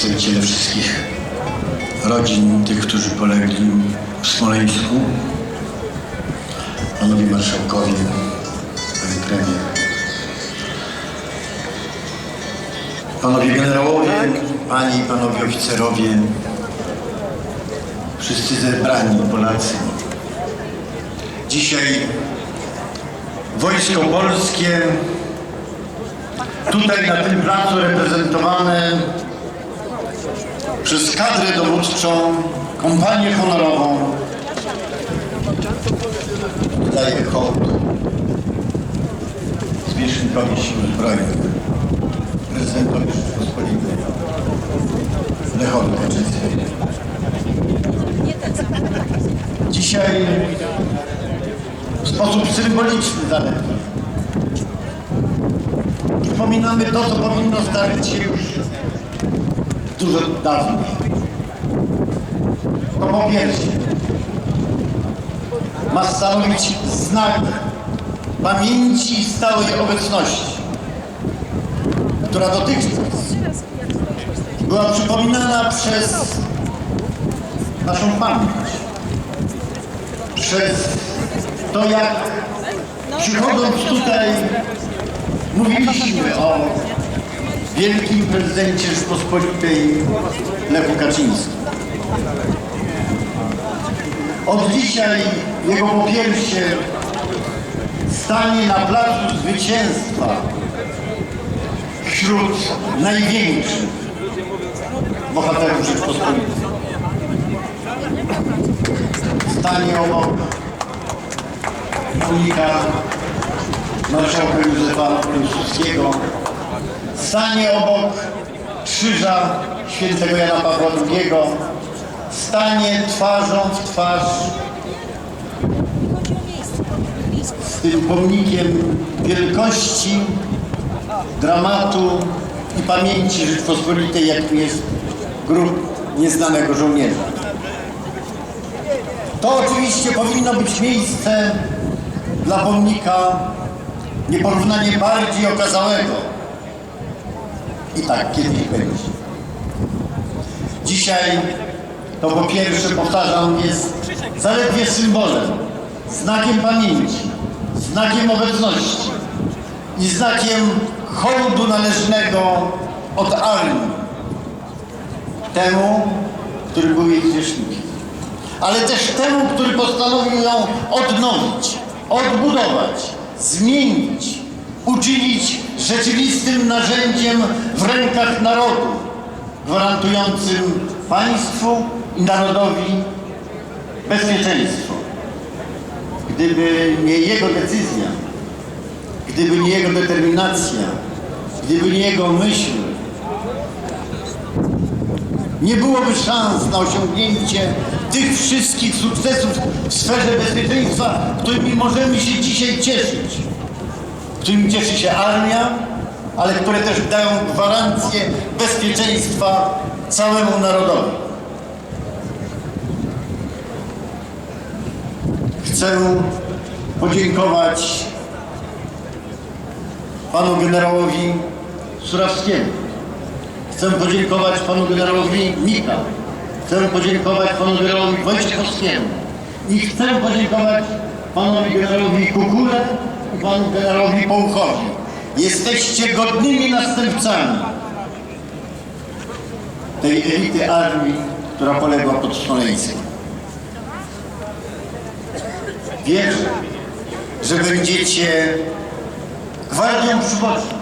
przedstawiciele wszystkich rodzin tych, którzy polegli w Smoleńsku, panowie marszałkowie, pani premier, panowie generałowie, panie i panowie oficerowie, wszyscy zebrani Polacy. Dzisiaj Wojsko Polskie tutaj na tym placu reprezentowane przez kadrę dowódczą, kompanię honorową. Daje hołd. Zwierzchnikowi Sił Zbrojnych, prezydentowi Rzeczypospolitej. Lechowi Kaczyńskiemu. Dzisiaj w sposób symboliczny zaledwie przypominamy to, co powinno zdarzyć się już dużo dawniej. To po pierwsze ma stanowić znak pamięci i stałej obecności, która dotychczas była przypominana przez naszą pamięć, przez to, jak przychodząc tutaj mówiliśmy o wielkim prezydencie Rzeczpospolitej Lechu Kaczyńskim. Od dzisiaj jego popiersie stanie na placu zwycięstwa wśród największych bohaterów Rzeczpospolitej. Stanie obok unika marszałka Józefa Piłsudskiego, stanie obok krzyża świętego Jana Pawła II, stanie twarzą w twarz z tym pomnikiem wielkości, dramatu i pamięci Rzeczpospolitej, jakim jest grób nieznanego żołnierza. To oczywiście powinno być miejsce dla pomnika nieporównanie bardziej okazałego. I tak kiedyś będzie. Dzisiaj to po pierwsze, powtarzam, jest zaledwie symbolem, znakiem pamięci, znakiem obecności i znakiem hołdu należnego od armii temu, który był jej zwierzchnikiem, ale też temu, który postanowił ją odnowić, odbudować, zmienić, uczynić rzeczywistym narzędziem w rękach narodu, gwarantującym państwu i narodowi bezpieczeństwo. Gdyby nie jego decyzja, gdyby nie jego determinacja, gdyby nie jego myśl, nie byłoby szans na osiągnięcie tych wszystkich sukcesów w sferze bezpieczeństwa, którymi możemy się dzisiaj cieszyć. Którymi cieszy się armia, ale które też dają gwarancję bezpieczeństwa całemu narodowi. Chcę podziękować panu generałowi Surawskiemu. Chcę podziękować panu generałowi Mika. Chcę podziękować panu generałowi Wojciechowskiemu. I chcę podziękować panowi generałowi Kukule i panu generałowi Połuchowi. Jesteście godnymi następcami tej elity armii, która poległa pod Smoleńskiem. Wierzę, że będziecie gwardią przyboczną,